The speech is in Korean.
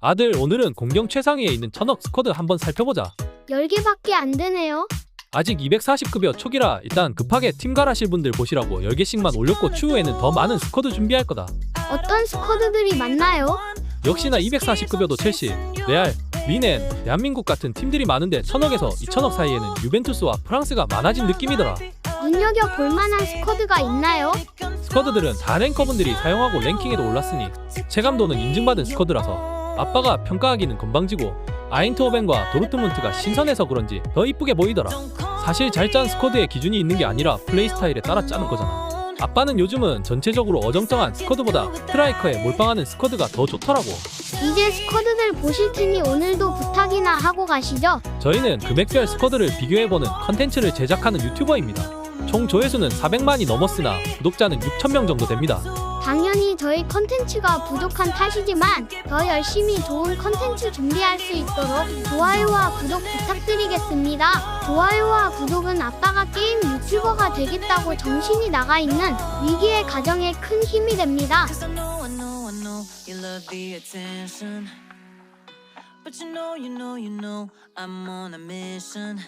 아들 오늘은 공경 최상위에 있는 천억 스쿼드 한번 살펴보자. 10개밖에 안 되네요. 아직 240급여 초기라 일단 급하게 팀 갈아실 분들 보시라고 10개씩만 올렸고 추후에는 더 많은 스쿼드 준비할 거다. 어떤 스쿼드들이 많나요? 역시나 240급여도 첼시, 레알, 미넨, 대한민국 같은 팀들이 많은데 천억에서 2천억 사이에는 유벤투스와 프랑스가 많아진 느낌이더라. 눈여겨 볼 만한 스쿼드가 있나요? 스쿼드들은 다 랭커분들이 사용하고 랭킹에도 올랐으니 체감도는 인증받은 스쿼드라서 아빠가 평가하기는 건방지고 아인트호벤과 도르트문트가 신선해서 그런지 더 이쁘게 보이더라. 사실 잘 짠 스쿼드의 기준이 있는 게 아니라 플레이 스타일에 따라 짜는 거잖아. 아빠는 요즘은 전체적으로 어정쩡한 스쿼드보다 스트라이커에 몰빵하는 스쿼드가 더 좋더라고. 이제 스쿼드들 보실 테니 오늘도 부탁이나 하고 가시죠. 저희는 금액별 스쿼드를 비교해보는 컨텐츠를 제작하는 유튜버입니다. 총 조회수는 400만이 넘었으나 구독자는 6천명 정도 됩니다. 당연히 저희 컨텐츠가 부족한 탓이지만 더 열심히 좋은 컨텐츠 준비할 수 있도록 좋아요와 구독 부탁드리겠습니다. 좋아요와 구독은 아빠가 게임 유튜버가 되겠다고 정신이 나가 있는 위기의 가정에 큰 힘이 됩니다. But you know, you know, you know I'm on a mission.